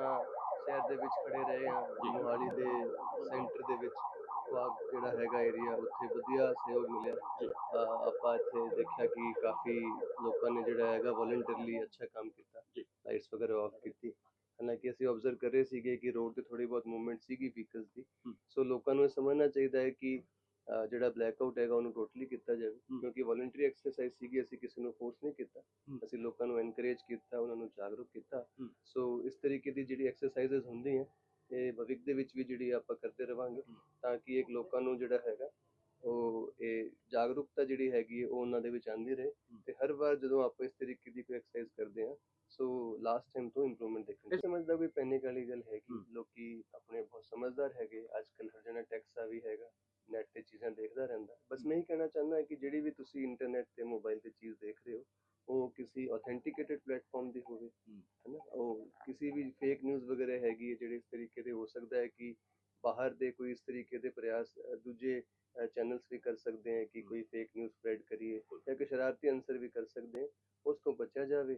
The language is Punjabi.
ਆਪਾਂ ਸ਼ਹਿਰ ਦੇ ਵਿੱਚ ਖੜੇ ਰਹੇ ਹਾਂ ਮੋਹਾਲੀ ਦੇ ਸੈਂਟਰ ਦੇ ਵਿੱਚ। ਬਾਗ ਜਿਹੜਾ ਹੈਗਾ ਏਰੀਆ ਉੱਥੇ ਵਧੀਆ ਸਹਿਯੋਗ ਮਿਲਿਆ। ਅਹ ਆਪਾਂ ਇੱਥੇ ਦੇਖਿਆ ਕਿ ਕਾਫੀ ਲੋਕਾਂ ਨੇ ਜਿਹੜਾ ਹੈਗਾ ਵੋਲੰਟੀਅਰਲੀ ਅੱਛਾ ਕੰਮ ਕੀਤਾ। ਲਾਈਟਸ ਵਗੈਰਾ ਆਫ ਕੀਤੀ। ਹਾਲਾਂਕਿ ਅਸੀਂ ਆਬਜ਼ਰਵ ਕਰ ਰਹੇ ਸੀਗੇ ਕਿ ਰੋਡ ਤੇ ਥੋੜੀ ਬਹੁਤ ਮੂਵਮੈਂਟ ਸੀਗੀ ਵਹੀਕਲਸ ਦੀ। ਸੋ ਲੋਕਾਂ ਨੂੰ ਇਹ ਸਮਝਣਾ ਚਾਹੀਦਾ ਹੈ ਕਿ ਜਿਹੜਾ ਬਲੈਕਆਊਟ ਹੈਗਾ ਉਹਨੂੰ ਟੋਟਲੀ ਕੀਤਾ ਜਾਵੇ ਕਿਉਂਕਿ ਵੋਲੰਟਰੀ ਐਕਸਰਸਾਈਜ਼ ਸੀਗੀ ਅਸੀਂ ਕਿਸੇ ਨੂੰ ਫੋਰਸ ਨਹੀਂ ਕੀਤਾ। ਅਸੀਂ ਲੋਕਾਂ ਨੂੰ ਐਨਕਰੇਜ ਕੀਤਾ ਉਹਨਾਂ ਨੂੰ ਜਾਗਰੂਕ ਕੀਤਾ। ਸੋ ਇਸ ਤਰੀਕੇ ਦੀ ਜਿਹੜੀ ਐਕਸਰਸਾਈਜ਼ਸ ਹੁੰਦੀਆਂ ਇਹ ਭਵਿੱਖ ਦੇ ਵਿੱਚ ਵੀ ਜਿਹੜੀ ਆਪਾਂ ਕਰਦੇ ਰਵਾਂਗੇ ਤਾਂ ਕਿ ਇੱਕ ਲੋਕਾਂ ਨੂੰ ਜਿਹੜਾ ਹੈਗਾ ਉਹ ਇਹ ਜਾਗਰੂਕਤਾ ਜਿਹੜੀ ਹੈਗੀ ਉਹ ਉਹਨਾਂ ਦੇ ਵਿੱਚ ਆਂਦੀ ਰਹੇ। ਤੇ ਹਰ ਵਾਰ ਜਦੋਂ ਆਪਾਂ ਇਸ ਤਰੀਕੇ ਦੀ ਕੋਈ ਐਕਸਰਸਾਈਜ਼ ਕਰਦੇ ਹਾਂ ਸੋ ਲਾਸਟ ਟਾਈਮ ਤੋਂ ਇੰਪਰੂਵਮੈਂਟ ਦੇਖਣ। ਨੂੰ ਸਮਝਦਾ ਕੋਈ ਪੈਨਿਕ ਵਾਲੀ ਗੱਲ ਹੈਗੀ ਲੋਕੀ ਆਪਣੇ ਬਹੁਤ ਸਮਝਦਾਰ ਹੈਗੇ ਅੱਜ ਕੱਲ ਹਰ ਜਣਾ ਟੈਕਸ ਵੀ ਹੈਗਾ। ਨੈਟ ਤੇ ਚੀਜ਼ਾਂ ਦੇਖਦਾ ਰਹਿੰਦਾ। ਬਸ ਮੈਂ ਇਹ ਕਹਿਣਾ ਚਾਹੁੰਦਾ ਕਿ ਜਿਹੜੀ ਵੀ ਤੁਸੀਂ ਇੰਟਰਨੈਟ ਤੇ ਮੋਬਾਈਲ ਤੇ ਚੀਜ਼ ਦੇਖ ਰਹੇ ਹੋ ਉਹ ਕਿਸੇ ਆਥੈਂਟਿਕੇਟਡ ਪਲੇਟਫਾਰਮ ਦੀ ਹੋਵੇ ਹੈਨਾ? ਉਹ ਕਿਸੇ ਵੀ ਫੇਕ ਨਿਊਜ਼ ਵਗੈਰਾ ਹੈਗੀ ਹੈ ਜਿਹੜੇ ਇਸ ਤਰੀਕੇ ਦੇ ਹੋ ਸਕਦਾ ਹੈ ਕਿ ਬਾਹਰ ਦੇ ਕੋਈ ਇਸ ਤਰੀਕੇ ਦੇ ਪ੍ਰਯਾਸ ਦੂਜੇ ਚੈਨਲਸ ਵੀ ਕਰ ਸਕਦੇ ਹੈ ਕਿ ਕੋਈ ਫੇਕ ਨਿਊਜ਼ ਸਪਰੈਡ ਕਰੀਏ ਜਾਂ ਕਿ ਸ਼ਰਾਰਤੀ ਅੰਸਰ ਵੀ ਕਰ ਸਕਦੇ ਹੈ ਉਸ ਤੋਂ ਬਚਿਆ ਜਾਵੇ।